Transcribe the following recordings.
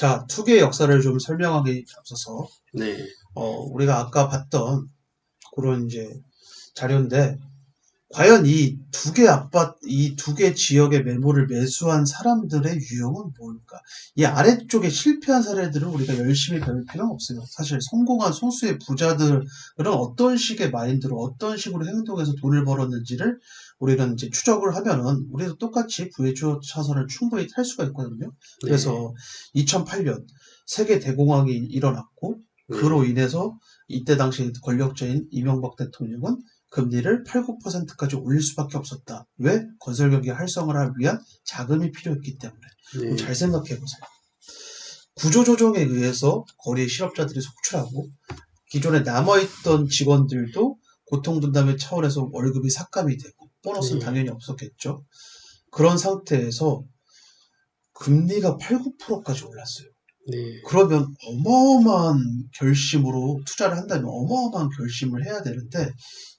자, 투기의 역사를 좀 설명하기 앞서서, 네. 어, 우리가 아까 봤던 그런 이제 자료인데, 과연 이 두 개 아파트, 이두 개 지역의 매물을 매수한 사람들의 유형은 뭘까? 이 아래쪽에 실패한 사례들을 우리가 열심히 배울 필요는 없어요. 사실 성공한 소수의 부자들은 어떤 식의 마인드로, 어떤 식으로 행동해서 돈을 벌었는지를 우리는 이제 추적을 하면은 우리도 똑같이 부의주 차선을 충분히 탈 수가 있거든요. 그래서 2008년 세계 대공황이 일어났고 네. 그로 인해서 이때 당시 권력자인 이명박 대통령은 금리를 8, 9%까지 올릴 수밖에 없었다. 왜? 건설 경기 활성화를 위한 자금이 필요했기 때문에. 네. 잘 생각해 보세요. 구조 조정에 의해서 거리의 실업자들이 속출하고 기존에 남아있던 직원들도 고통분담의 차원에서 월급이 삭감이 되고 보너스는 네. 당연히 없었겠죠. 그런 상태에서 금리가 8, 9%까지 올랐어요. 네. 그러면 어마어마한 결심으로 투자를 한다면 어마어마한 결심을 해야 되는데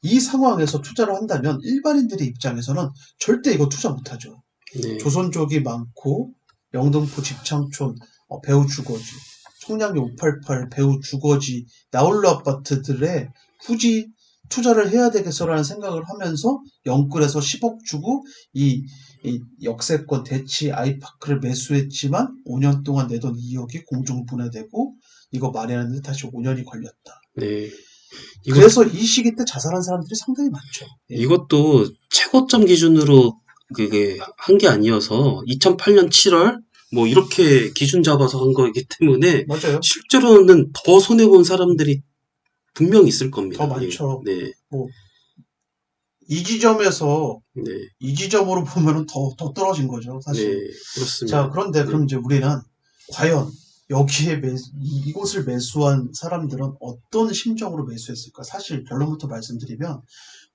이 상황에서 투자를 한다면 일반인들의 입장에서는 절대 이거 투자 못하죠. 네. 조선족이 많고 영등포 집창촌 어, 배우 주거지, 청량리 588 배우 주거지, 나홀로 아파트들에 굳이 투자를 해야 되겠어라는 생각을 하면서 영끌에서 10억 주고 이, 이 역세권 대치 아이파크를 매수했지만 5년 동안 내돈 2억이 공중 분해되고 이거 마련하는데 다시 5년이 걸렸다. 네. 이거, 그래서 이 시기 때 자살한 사람들이 상당히 많죠. 예. 이것도 최고점 기준으로 그게 한 게 아니어서 2008년 7월 뭐 이렇게 기준 잡아서 한 거이기 때문에 맞아요. 실제로는 더 손해 본 사람들이 분명 있을 겁니다. 더 많죠. 네. 이 지점에서 네. 이 지점으로 보면은 더, 더 떨어진 거죠, 네. 사실. 그렇습니다. 자, 그런데 그럼 이제 우리는 과연 여기에 매, 이- 이곳을 매수한 사람들은 어떤 심정으로 매수했을까? 사실 결론부터 말씀드리면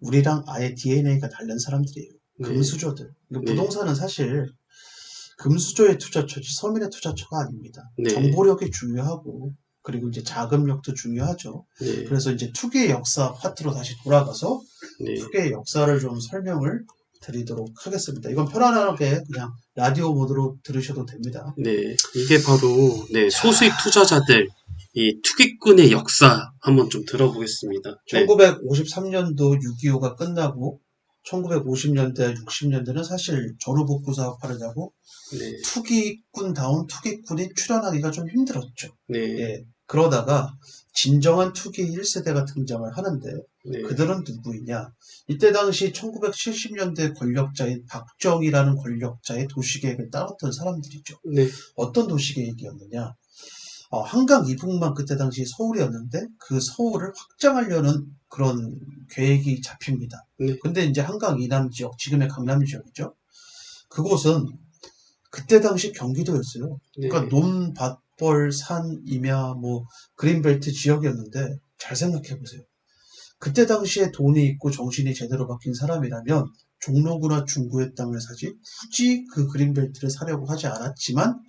우리랑 아예 DNA가 다른 사람들이에요. 네. 금수저들. 네. 부동산은 사실 금수저의 투자처지 서민의 투자처가 아닙니다. 네. 정보력이 중요하고 그리고 이제 자금력도 중요하죠. 네. 그래서 이제 투기의 역사 파트로 다시 돌아가서 네. 투기의 역사를 좀 설명을 드리도록 하겠습니다. 이건 편안하게 그냥 라디오 모드로 들으셔도 됩니다. 네. 이게 바로 네, 소수익 투자자들 이 투기꾼의 역사 한번 좀 들어보겠습니다. 네. 1953년도 6.25가 끝나고 1950년대, 60년대는 사실 전후복구 사업화를 하고 네. 투기꾼다운 투기꾼이 출연하기가 좀 힘들었죠. 네. 예. 그러다가 진정한 투기 1세대가 등장을 하는데 네. 그들은 누구이냐? 이때 당시 1970년대 권력자인 박정희라는 권력자의 도시계획을 따랐던 사람들이죠. 네. 어떤 도시계획이었느냐? 어, 한강 이북만 그때 당시 서울이었는데 그 서울을 확장하려는 그런 계획이 잡힙니다. 네. 근데 이제 한강 이남 지역, 지금의 강남 지역이죠. 그곳은 그때 당시 경기도였어요. 네. 그러니까 논, 밭벌, 산, 임야, 뭐 그린벨트 지역이었는데 잘 생각해 보세요. 그때 당시에 돈이 있고 정신이 제대로 박힌 사람이라면 종로구나 중구의 땅을 사지 굳이 그 그린벨트를 사려고 하지 않았지만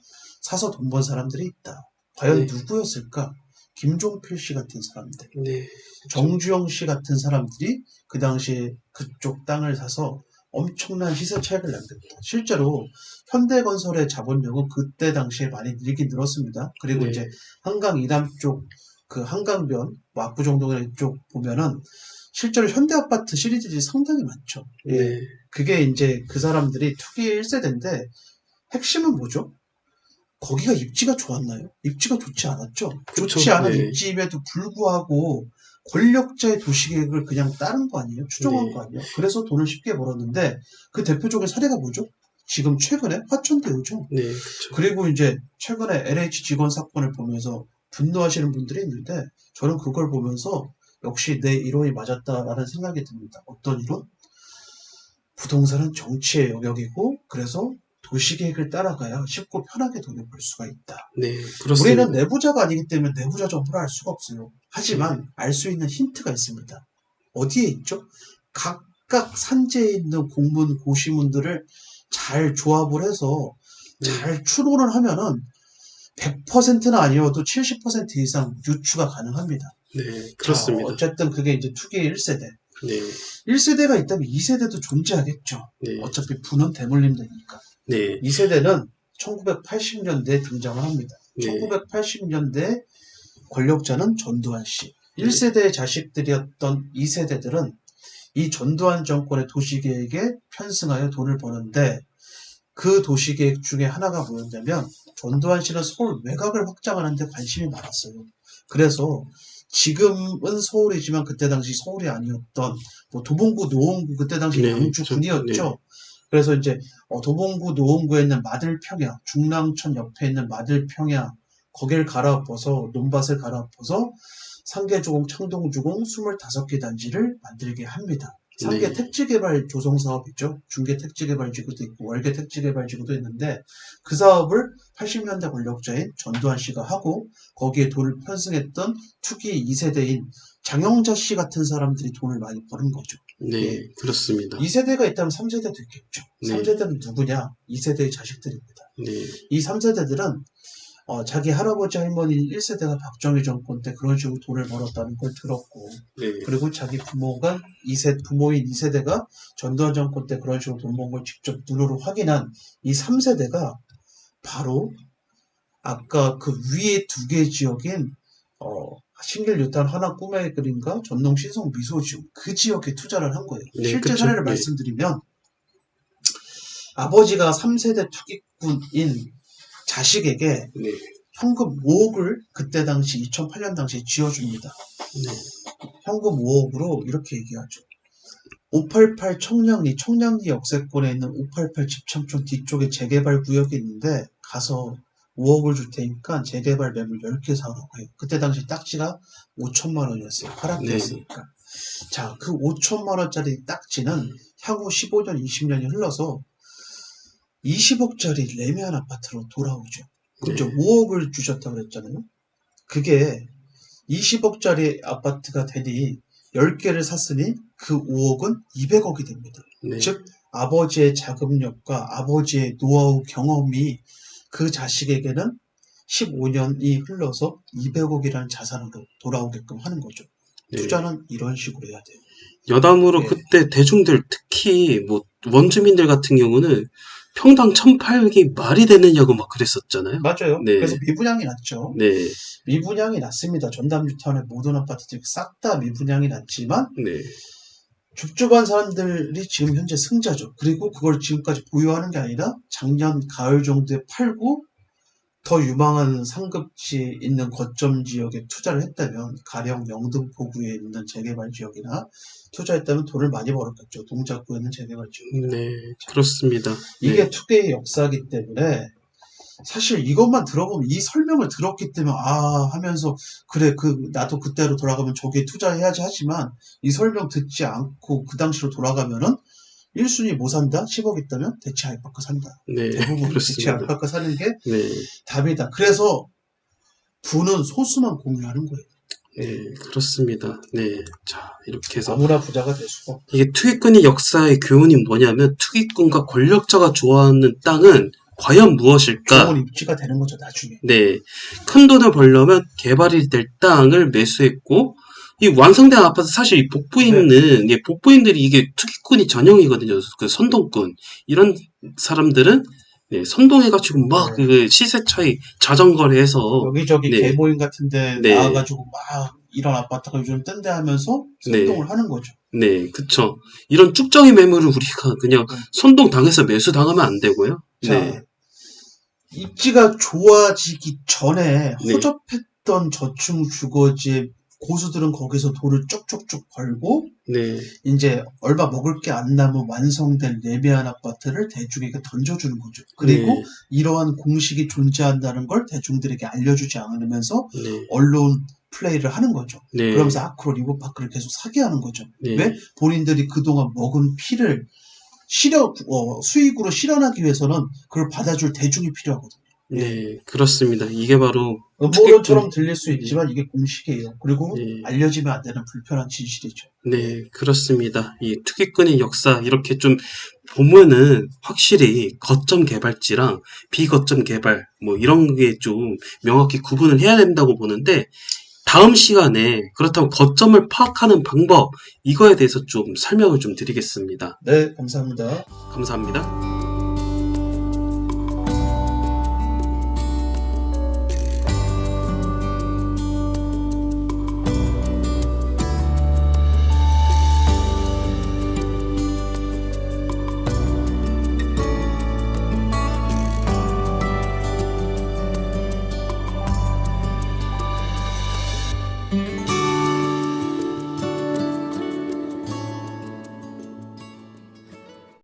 사서 돈 번 사람들이 있다. 과연 네. 누구였을까? 김종필 씨 같은 사람들, 네. 정주영 씨 같은 사람들이 그 당시에 그쪽 땅을 사서 엄청난 시세 차익을 남겼다. 실제로 현대건설의 자본력은 그때 당시에 많이 늘긴 늘었습니다. 그리고 네. 이제 한강 이남 쪽, 그 한강변, 뭐 압구정동의 쪽 보면은 실제로 현대아파트 시리즈들이 상당히 많죠. 예. 네. 그게 이제 그 사람들이 투기의 1세대인데 핵심은 뭐죠? 거기가 입지가 좋았나요? 입지가 좋지 않았죠. 그쵸, 좋지 않은 네. 입지임에도 불구하고 권력자의 도시 계획을 그냥 따른 거 아니에요? 추종한 네. 거 아니에요? 그래서 돈을 쉽게 벌었는데 그 대표적인 사례가 뭐죠? 지금 최근에 화천대유죠. 네. 그쵸. 그리고 이제 최근에 LH 직원 사건을 보면서 분노하시는 분들이 있는데 저는 그걸 보면서 역시 내 이론이 맞았다라는 생각이 듭니다. 어떤 이론? 부동산은 정치의 영역이고 그래서 도시 계획을 따라가야 쉽고 편하게 돈을 벌 수가 있다. 네. 그렇습니다. 우리는 내부자가 아니기 때문에 내부자 정보를 알 수가 없어요. 하지만 알수 있는 힌트가 있습니다. 어디에 있죠? 각각 산지에 있는 공문, 고시문들을 잘 조합을 해서 네. 잘 추론을 하면은 100%는 아니어도 70% 이상 유추가 가능합니다. 네. 자, 그렇습니다. 어쨌든 그게 이제 투기의 1세대. 네. 1세대가 있다면 2세대도 존재하겠죠. 네. 어차피 부는 대물림 되니까. 네. 2세대는 1980년대에 등장을 합니다. 네. 1980년대 권력자는 전두환 씨. 네. 1세대의 자식들이었던 2세대들은 이 전두환 정권의 도시계획에 편승하여 돈을 버는데 그 도시계획 중에 하나가 뭐였냐면 전두환 씨는 서울 외곽을 확장하는 데 관심이 많았어요. 그래서 지금은 서울이지만 그때 당시 서울이 아니었던 뭐 도봉구, 노원구 그때 당시 네, 양주군이었죠. 저- 그래서 이제 어, 도봉구, 노원구에 있는 마들평야, 중랑천 옆에 있는 마들평야 거길 갈아엎어서 논밭을 갈아엎어서 상계주공, 창동주공 25개 단지를 만들게 합니다. 상계 네. 택지 개발 조성 사업이죠. 중계 택지 개발 지구도 있고 월계 택지 개발 지구도 있는데 그 사업을 80년대 권력자인 전두환 씨가 하고 거기에 돈을 편승했던 투기 2세대인 장영자 씨 같은 사람들이 돈을 많이 버는 거죠. 네, 그렇습니다. 2세대가 있다면 3세대도 있겠죠. 네. 3세대는 누구냐? 2세대의 자식들입니다. 네, 이 3세대들은 어, 자기 할아버지 할머니 1세대가 박정희 정권 때 그런 식으로 돈을 벌었다는 걸 들었고 네, 그리고 자기 부모가 2세, 부모인 2세대가 전두환 정권 때 그런 식으로 돈 번 걸 직접 눈으로 확인한 이 3세대가 바로 아까 그 위에 두 개 지역인 어, 신길 유탄 하나 꿈의 그림과 전농 신성 미소지역 그 지역에 투자를 한 거예요. 네, 실제 그쵸. 사례를 네. 말씀드리면 아버지가 3세대 투기꾼인 자식에게 네, 현금 5억을 그때 당시 2008년 당시에 쥐어줍니다. 네, 현금 5억으로 이렇게 얘기하죠. 588 청량리, 청량리 역세권에 있는 588 집창촌 뒤쪽에 재개발 구역이 있는데 가서 5억을 줄 테니까 재개발 매물 10개 사오라고 해요. 그때 당시 딱지가 5천만 원이었어요. 하락됐으니까. 자, 그 5천만 원짜리 딱지는 향후 15년, 20년이 흘러서 20억짜리 레미안 아파트로 돌아오죠. 그죠? 네. 5억을 주셨다고 그랬잖아요. 그게 20억짜리 아파트가 되니 10개를 샀으니 그 5억은 200억이 됩니다. 네, 즉, 아버지의 자금력과 아버지의 노하우 경험이 그 자식에게는 15년이 흘러서 200억이라는 자산으로 돌아오게끔 하는 거죠. 네. 투자는 이런 식으로 해야 돼요. 여담으로 네. 그때 대중들 특히 뭐 원주민들 같은 경우는 평당 1,800이 말이 되느냐고 막 그랬었잖아요. 맞아요. 네. 그래서 미분양이 났죠. 네, 미분양이 났습니다. 전담주택의 모든 아파트들이 싹 다 미분양이 났지만 네, 줍줍한 사람들이 지금 현재 승자죠. 그리고 그걸 지금까지 보유하는 게 아니라 작년 가을 정도에 팔고 더 유망한 상급지 있는 거점 지역에 투자를 했다면 가령 영등포구에 있는 재개발 지역이나 투자했다면 돈을 많이 벌었겠죠. 동작구에 있는 재개발 지역. 네, 그렇습니다. 이게 네, 투개의 역사이기 때문에 사실 이것만 들어보면 이 설명을 들었기 때문에 아 하면서 그래 그 나도 그때로 돌아가면 저기에 투자해야지 하지만 이 설명 듣지 않고 그 당시로 돌아가면은 1순위 뭐 산다? 10억 있다면 대체 알파카 산다. 네, 대부분 대체 그렇습니다. 알파카 사는 게 네, 답이다. 그래서 부는 소수만 공유하는 거예요. 네, 그렇습니다. 네, 자 이렇게 해서 아무나 부자가 될 수가 없 이게 투기꾼의 역사의 교훈이 뭐냐면 투기꾼과 권력자가 좋아하는 땅은 과연 무엇일까? 좋은 입지가 되는 거죠 나중에. 네, 큰 돈을 벌려면 개발이 될 땅을 매수했고 이 완성된 아파트 사실 이 복부인은 예, 복부인들이 이게 투기꾼이 전형이거든요. 그 선동꾼 이런 사람들은 네, 선동해가지고 막 네. 그 시세 차이 자전거래해서 여기저기 네. 개모임 같은데 네. 나와가지고 막 이런 아파트가 요즘 뜬대 하면서 네. 선동을 하는 거죠. 네, 그쵸. 이런 쭉정이 매물을 우리가 그냥 네. 선동 당해서 매수 당하면 안 되고요. 자, 네, 입지가 좋아지기 전에 네. 허접했던 저층 주거지의 고수들은 거기서 돈을 쭉쭉쭉 벌고 네, 이제 얼마 먹을 게 안 남은 완성된 레미안 아파트를 대중에게 던져주는 거죠. 그리고 네, 이러한 공식이 존재한다는 걸 대중들에게 알려주지 않으면서 네, 언론 플레이를 하는 거죠. 네, 그러면서 아크로 리버파크를 계속 사게 하는 거죠. 네, 왜? 본인들이 그동안 먹은 피를 실현, 어, 수익으로 실현하기 위해서는 그걸 받아줄 대중이 필요하거든요. 네, 그렇습니다. 이게 바로 음모론처럼 들릴 수 있지만 이게 공식이에요. 그리고 네. 알려지면 안 되는 불편한 진실이죠. 네, 그렇습니다. 이 투기꾼의 역사 이렇게 좀 보면은 확실히 거점 개발지랑 비거점 개발 뭐 이런 게 좀 명확히 구분을 해야 된다고 보는데 다음 시간에 그렇다고 거점을 파악하는 방법 이거에 대해서 좀 설명을 좀 드리겠습니다. 네, 감사합니다. 감사합니다.